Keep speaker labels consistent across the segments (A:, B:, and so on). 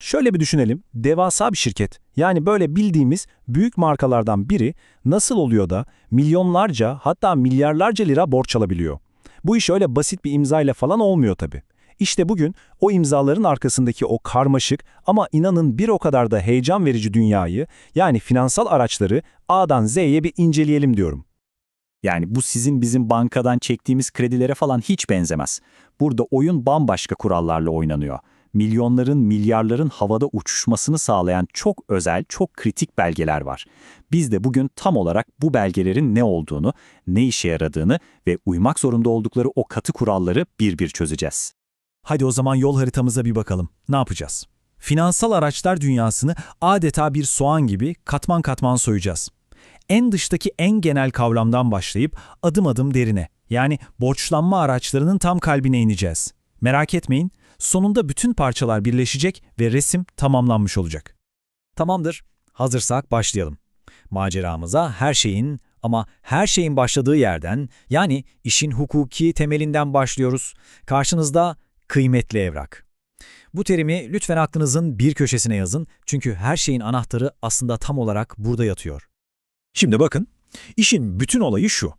A: Şöyle bir düşünelim, devasa bir şirket, yani böyle bildiğimiz büyük markalardan biri nasıl oluyor da milyonlarca hatta milyarlarca lira borç alabiliyor? Bu iş öyle basit bir imzayla falan olmuyor tabii. İşte bugün o imzaların arkasındaki o karmaşık ama inanın bir o kadar da heyecan verici dünyayı, yani finansal araçları A'dan Z'ye bir inceleyelim diyorum.
B: Yani bu sizin bizim bankadan çektiğimiz kredilere falan hiç benzemez. Burada oyun bambaşka kurallarla oynanıyor. Milyonların, milyarların havada uçuşmasını sağlayan çok özel, çok kritik belgeler var. Biz de bugün tam olarak bu belgelerin ne olduğunu, ne işe yaradığını ve uymak zorunda oldukları o katı kuralları bir bir çözeceğiz.
C: Hadi o zaman yol haritamıza bir bakalım. Ne yapacağız? Finansal araçlar dünyasını adeta bir soğan gibi katman katman soyacağız. En dıştaki en genel kavramdan başlayıp adım adım derine, yani borçlanma araçlarının tam kalbine ineceğiz. Merak etmeyin, sonunda bütün parçalar birleşecek ve resim tamamlanmış olacak. Tamamdır, hazırsak başlayalım. Maceramıza her şeyin ama her şeyin başladığı yerden, yani işin hukuki temelinden başlıyoruz. Karşınızda kıymetli evrak. Bu terimi lütfen aklınızın bir köşesine yazın çünkü her şeyin anahtarı aslında tam olarak burada yatıyor.
D: Şimdi bakın, işin bütün olayı şu.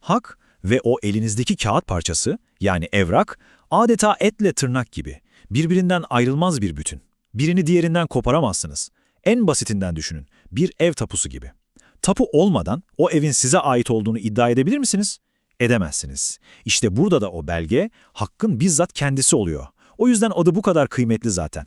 D: Hak ve o elinizdeki kağıt parçası, yani evrak, adeta etle tırnak gibi. Birbirinden ayrılmaz bir bütün. Birini diğerinden koparamazsınız. En basitinden düşünün, bir ev tapusu gibi. Tapu olmadan o evin size ait olduğunu iddia edebilir misiniz? Edemezsiniz. İşte burada da o belge, hakkın bizzat kendisi oluyor. O yüzden adı bu kadar kıymetli zaten.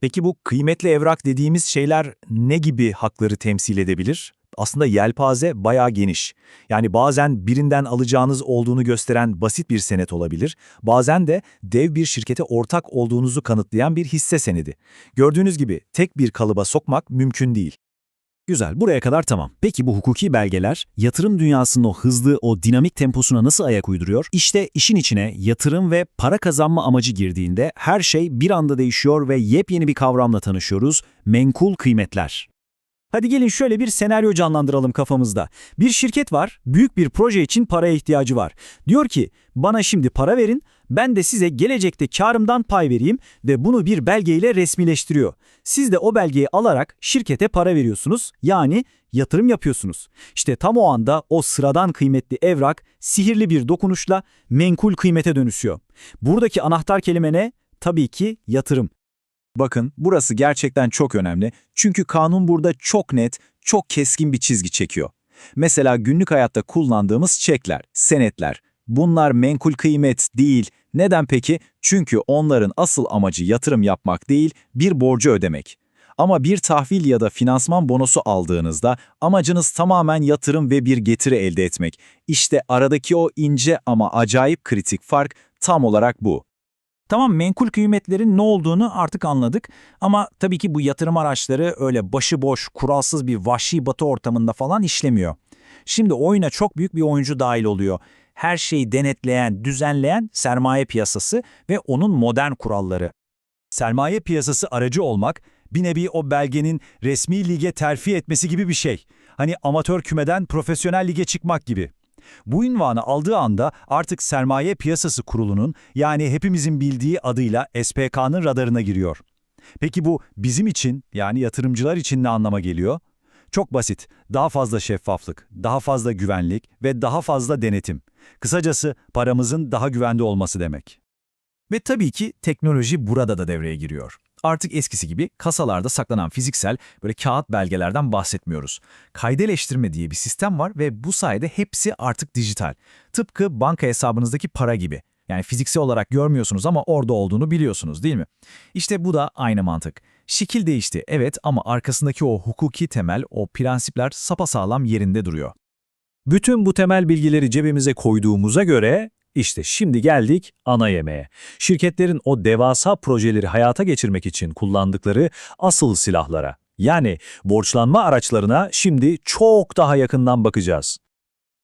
B: Peki bu kıymetli evrak dediğimiz şeyler ne gibi hakları temsil edebilir? Aslında yelpaze bayağı geniş. Yani bazen birinden alacağınız olduğunu gösteren basit bir senet olabilir, bazen de dev bir şirkete ortak olduğunuzu kanıtlayan bir hisse senedi. Gördüğünüz gibi tek bir kalıba sokmak mümkün değil.
C: Güzel, buraya kadar tamam. Peki bu hukuki belgeler yatırım dünyasının o hızlı, o dinamik temposuna nasıl ayak uyduruyor? İşte işin içine yatırım ve para kazanma amacı girdiğinde her şey bir anda değişiyor ve yepyeni bir kavramla tanışıyoruz, menkul kıymetler. Hadi gelin şöyle bir senaryo canlandıralım kafamızda. Bir şirket var, büyük bir proje için paraya ihtiyacı var. Diyor ki, bana şimdi para verin, ben de size gelecekte karımdan pay vereyim ve bunu bir belgeyle resmileştiriyor. Siz de o belgeyi alarak şirkete para veriyorsunuz, yani yatırım yapıyorsunuz. İşte tam o anda o sıradan kıymetli evrak sihirli bir dokunuşla menkul kıymete dönüşüyor. Buradaki anahtar kelime ne? Tabii ki yatırım.
D: Bakın burası gerçekten çok önemli çünkü kanun burada çok net, çok keskin bir çizgi çekiyor. Mesela günlük hayatta kullandığımız çekler, senetler. Bunlar menkul kıymet değil. Neden peki? Çünkü onların asıl amacı yatırım yapmak değil, bir borcu ödemek. Ama bir tahvil ya da finansman bonosu aldığınızda amacınız tamamen yatırım ve bir getiri elde etmek. İşte aradaki o ince ama acayip kritik fark tam olarak bu.
C: Tamam menkul kıymetlerin ne olduğunu artık anladık ama tabii ki bu yatırım araçları öyle başıboş, kuralsız bir vahşi batı ortamında falan işlemiyor. Şimdi oyuna çok büyük bir oyuncu dahil oluyor. Her şeyi denetleyen, düzenleyen sermaye piyasası ve onun modern kuralları. Sermaye piyasası aracı olmak bir nevi o belgenin resmi lige terfi etmesi gibi bir şey. Hani amatör kümeden profesyonel lige çıkmak gibi. Bu ünvanı aldığı anda artık Sermaye Piyasası Kurulu'nun yani hepimizin bildiği adıyla SPK'nın radarına giriyor. Peki bu bizim için yani yatırımcılar için ne anlama geliyor? Çok basit. Daha fazla şeffaflık, daha fazla güvenlik ve daha fazla denetim. Kısacası paramızın daha güvende olması demek. Ve tabii ki teknoloji burada da devreye giriyor. Artık eskisi gibi kasalarda saklanan fiziksel böyle kağıt belgelerden bahsetmiyoruz. Kaydeleştirme diye bir sistem var ve bu sayede hepsi artık dijital. Tıpkı banka hesabınızdaki para gibi. Yani fiziksel olarak görmüyorsunuz ama orada olduğunu biliyorsunuz değil mi? İşte bu da aynı mantık. Şekil değişti evet ama arkasındaki o hukuki temel, o prensipler sapasağlam yerinde duruyor.
D: Bütün bu temel bilgileri cebimize koyduğumuza göre işte şimdi geldik ana yemeğe. Şirketlerin o devasa projeleri hayata geçirmek için kullandıkları asıl silahlara. Yani borçlanma araçlarına şimdi çok daha yakından bakacağız.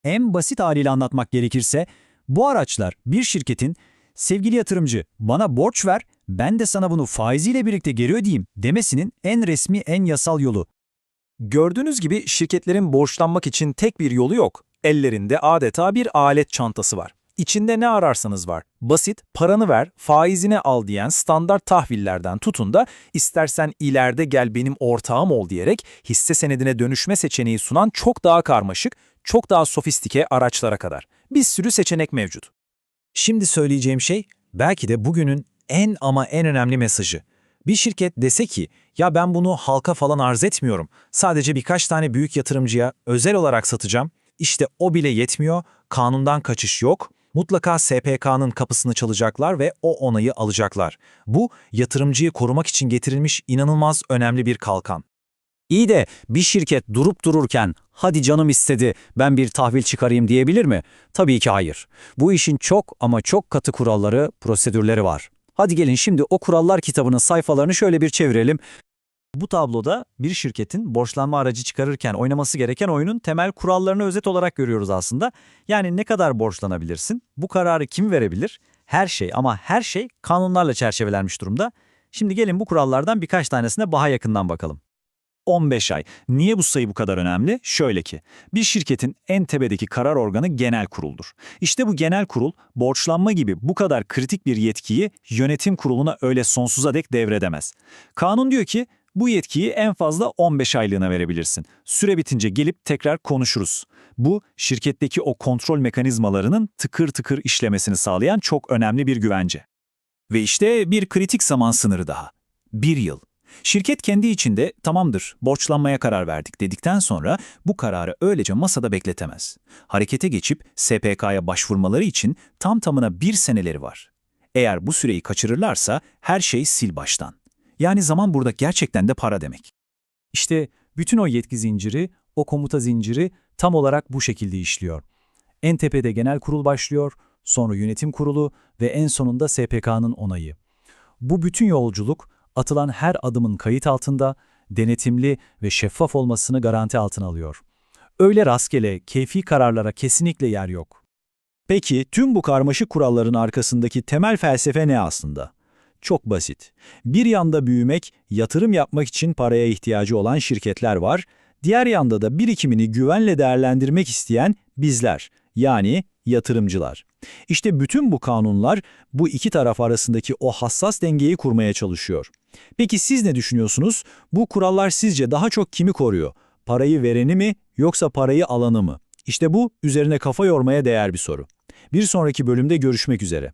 C: En basit haliyle anlatmak gerekirse, bu araçlar bir şirketin sevgili yatırımcı bana borç ver, ben de sana bunu faiziyle birlikte geri ödeyeyim demesinin en resmi en yasal yolu.
A: Gördüğünüz gibi şirketlerin borçlanmak için tek bir yolu yok. Ellerinde adeta bir alet çantası var.
C: İçinde ne ararsanız var. Basit, paranı ver, faizine al diyen standart tahvillerden tutun da istersen ileride gel benim ortağım ol diyerek hisse senedine dönüşme seçeneği sunan çok daha karmaşık, çok daha sofistike araçlara kadar. Bir sürü seçenek mevcut.
A: Şimdi söyleyeceğim şey belki de bugünün en ama en önemli mesajı. Bir şirket dese ki ya ben bunu halka falan arz etmiyorum. Sadece birkaç tane büyük yatırımcıya özel olarak satacağım. İşte o bile yetmiyor. Kanundan kaçış yok. Mutlaka SPK'nın kapısını çalacaklar ve o onayı alacaklar. Bu yatırımcıyı korumak için getirilmiş inanılmaz önemli bir kalkan.
B: İyi de bir şirket durup dururken hadi canım istedi ben bir tahvil çıkarayım diyebilir mi? Tabii ki hayır. Bu işin çok ama çok katı kuralları, prosedürleri var. Hadi gelin şimdi o kurallar kitabının sayfalarını şöyle bir çevirelim. Bu tabloda bir şirketin borçlanma aracı çıkarırken oynaması gereken oyunun temel kurallarını özet olarak görüyoruz aslında. Yani ne kadar borçlanabilirsin, bu kararı kim verebilir? Her şey ama her şey kanunlarla çerçevelenmiş durumda. Şimdi gelin bu kurallardan birkaç tanesine daha yakından bakalım. 15 ay. Niye bu sayı bu kadar önemli? Şöyle ki, bir şirketin en tepedeki karar organı genel kuruldur. İşte bu genel kurul, borçlanma gibi bu kadar kritik bir yetkiyi yönetim kuruluna öyle sonsuza dek devredemez. Kanun diyor ki, bu yetkiyi en fazla 15 aylığına verebilirsin. Süre bitince gelip tekrar konuşuruz. Bu, şirketteki o kontrol mekanizmalarının tıkır tıkır işlemesini sağlayan çok önemli bir güvence. Ve işte bir kritik zaman sınırı daha. Bir yıl. Şirket kendi içinde tamamdır, borçlanmaya karar verdik dedikten sonra bu kararı öylece masada bekletemez. Harekete geçip SPK'ya başvurmaları için tam tamına bir seneleri var. Eğer bu süreyi kaçırırlarsa her şey sil baştan. Yani zaman burada gerçekten de para demek. İşte bütün o yetki zinciri, o komuta zinciri tam olarak bu şekilde işliyor. En tepede genel kurul başlıyor, sonra yönetim kurulu ve en sonunda SPK'nın onayı. Bu bütün yolculuk atılan her adımın kayıt altında, denetimli ve şeffaf olmasını garanti altına alıyor. Öyle rastgele, keyfi kararlara kesinlikle yer yok. Peki tüm bu karmaşık kuralların arkasındaki temel felsefe ne aslında? Çok basit. Bir yanda büyümek, yatırım yapmak için paraya ihtiyacı olan şirketler var, diğer yanda da birikimini güvenle değerlendirmek isteyen bizler, yani yatırımcılar. İşte bütün bu kanunlar bu iki taraf arasındaki o hassas dengeyi kurmaya çalışıyor. Peki siz ne düşünüyorsunuz? Bu kurallar sizce daha çok kimi koruyor? Parayı vereni mi yoksa parayı alanı mı? İşte bu üzerine kafa yormaya değer bir soru. Bir sonraki bölümde görüşmek üzere.